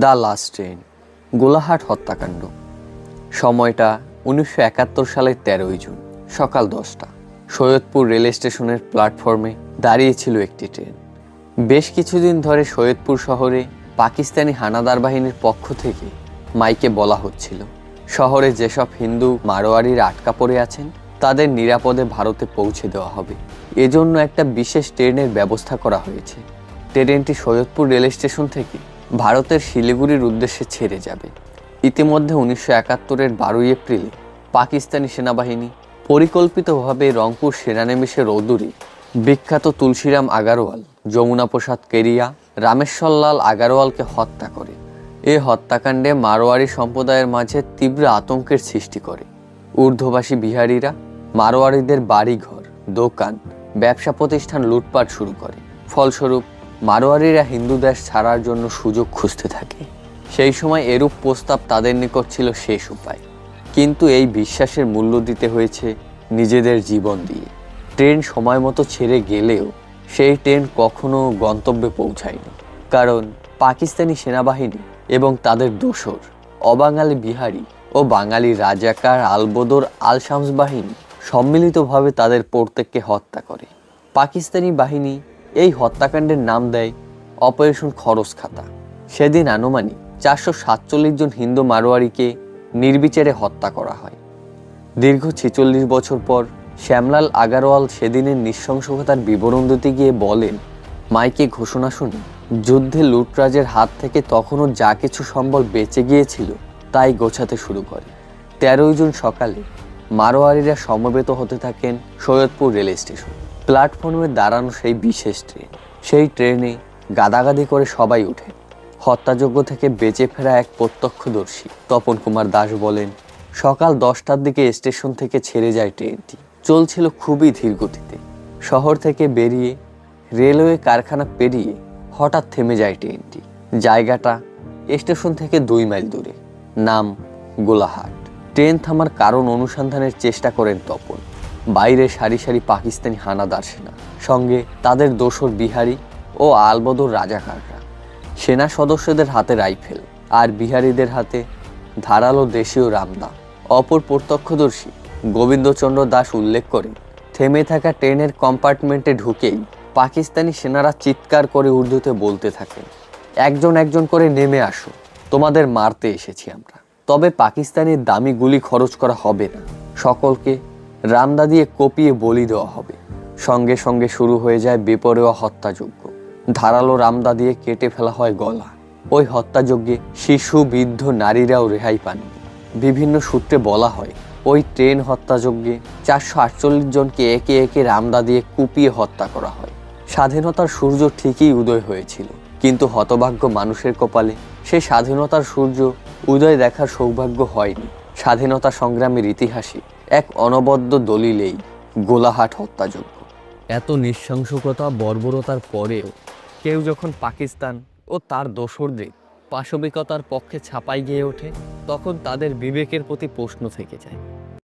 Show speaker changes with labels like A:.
A: The last train, Golahat হত্যাকাণ্ড। সময়টা উনিশশো একাত্তর সালের তেরোই জুন, সকাল দশটা। সৈয়দপুর রেল স্টেশনের প্ল্যাটফর্মে দাঁড়িয়েছিল একটি ট্রেন। বেশ কিছুদিন ধরে সৈয়দপুর শহরে পাকিস্তানি হানাদার বাহিনীর পক্ষ থেকে মাইকে বলা হচ্ছিল, শহরে যেসব হিন্দু মারোয়ারিরা আটকা পড়ে আছেন, তাদের নিরাপদে ভারতে পৌঁছে দেওয়া হবে। এজন্য একটা বিশেষ ট্রেনের ব্যবস্থা করা হয়েছে। ট্রেনটি সৈয়দপুর রেল স্টেশন থেকে ভারতের শিলিগুড়ির উদ্দেশ্যে ছেড়ে যাবে। ইতিমধ্যে উনিশশো একাত্তরের বারোই এপ্রিল পাকিস্তানি সেনাবাহিনী পরিকল্পিতভাবে রংপুর সেনানিবাসের রৌদুরি, বিখ্যাত তুলসীরাম আগারওয়াল, যমুনা প্রসাদ কেরিয়া রামেশ্বরলাল আগারওয়ালকে হত্যা করে। এ হত্যাকাণ্ডে মারোয়ারি সম্প্রদায়ের মাঝে তীব্র আতঙ্কের সৃষ্টি করে। ঊর্ধ্ববাসী বিহারীরা মারোয়ারিদের বাড়িঘর, দোকান, ব্যবসা প্রতিষ্ঠান লুটপাট শুরু করে। ফলস্বরূপ মারোয়ারিরা হিন্দু দেশ ছাড়ার জন্য সুযোগ খুঁজতে থাকে। সেই সময় এরূপ প্রস্তাব তাদের নিকট ছিল শেষ উপায়। কিন্তু এই বিশ্বাসের মূল্য দিতে হয়েছে নিজেদের জীবন দিয়ে। ট্রেন সময় মতো ছেড়ে গেলেও সেই ট্রেন কখনো গন্তব্যে পৌঁছায়নি। কারণ পাকিস্তানি সেনাবাহিনী এবং তাদের দোসর, অবাঙালি বিহারি ও বাঙালি রাজাকার আলবদর আল শামস বাহিনী সম্মিলিতভাবে তাদের প্রত্যেককে হত্যা করে। পাকিস্তানি বাহিনী এই হত্যাকাণ্ডের নাম দেয় অপারেশন খরচ খাতা। সেদিন আনুমানিক চারশো সাতচল্লিশ জন হিন্দু মারোয়ারিকে নির্বিচারে হত্যা করা হয়। দীর্ঘ ছেচল্লিশ বছর পর শ্যামলাল আগারওয়াল সেদিনের নৃশংসতার বিবরণ দিতে গিয়ে বলেন, মাইকে ঘোষণা শুনে যুদ্ধে লুটরাজের হাত থেকে তখনও যা কিছু সম্বল বেঁচে গিয়েছিল, তাই গোছাতে শুরু করে। তেরোই জুন সকালে মারোয়ারিরা সমবেত হতে থাকেন সৈয়দপুর রেল স্টেশন প্ল্যাটফর্মে দাঁড়ানো সেই বিশেষ ট্রেন। সেই ট্রেনে গাদাগাদি করে সবাই ওঠে। হত্যাযোগ্য থেকে বেঁচে ফেরা এক প্রত্যক্ষদর্শী তপন কুমার দাস বলেন, সকাল দশটার দিকে স্টেশন থেকে ছেড়ে যায় ট্রেনটি। চলছিল খুবই ধীর গতিতে। শহর থেকে বেরিয়ে রেলওয়ে কারখানা পেরিয়ে হঠাৎ থেমে যায় ট্রেনটি। জায়গাটা স্টেশন থেকে দুই মাইল দূরে। নাম গোলাহাট। ট্রেন থামার কারণ অনুসন্ধানের চেষ্টা করেন তপন। বাইরে সারি সারি পাকিস্তানি হানাদার সেনা, সঙ্গে তাদের দোসর বিহারি ও আলবদর রাজাকাররা। সেনা সদস্যদের হাতে রাইফেল, আর বিহারীদের হাতে ধারালো দেশীয় রামদা অপর প্রত্যক্ষদর্শী গোবিন্দচন্দ্র দাস উল্লেখ করে থেমে থাকা ট্রেনের কম্পার্টমেন্টে ঢুকেই পাকিস্তানি সেনারা চিৎকার করে উর্দুতে বলতে থাকেন একজন একজন করে নেমে আসো, তোমাদের মারতে এসেছি আমরা। তবে পাকিস্তানের দামি গুলি খরচ করা হবে না। সকলকে রামদা দিয়ে কপিয়ে বলি দেওয়া হবে। সঙ্গে সঙ্গে শুরু হয়ে যায় বেপরোয়া হত্যাযজ্ঞ। ধারালো রামদা দিয়ে কেটে ফেলা হয় গলা। ওই হত্যাযজ্ঞে শিশু, বৃদ্ধ, নারীরাও রেহাই পাননি বিভিন্ন সূত্রে বলা হয়, ওই ট্রেন হত্যাযজ্ঞে চারশো আটচল্লিশ জনকে একে একে রামদা দিয়ে কুপিয়ে হত্যা করা হয়। স্বাধীনতার সূর্য ঠিকই উদয় হয়েছিল, কিন্তু হতভাগ্য মানুষের কপালে সে স্বাধীনতার সূর্য উদয় দেখার সৌভাগ্য হয়নি। স্বাধীনতা সংগ্রামের ইতিহাসে এক অনবদ্য দলিলেই গোলাহাট হত্যাযোগ্য এত নৃশংসকতা বর্বরতার পরেও কেউ যখন পাকিস্তান ও তার দোসরদের পাশবিকতার পক্ষে ছাপাই গিয়ে ওঠে, তখন তাদের বিবেকের প্রতি প্রশ্ন থেকে যায়।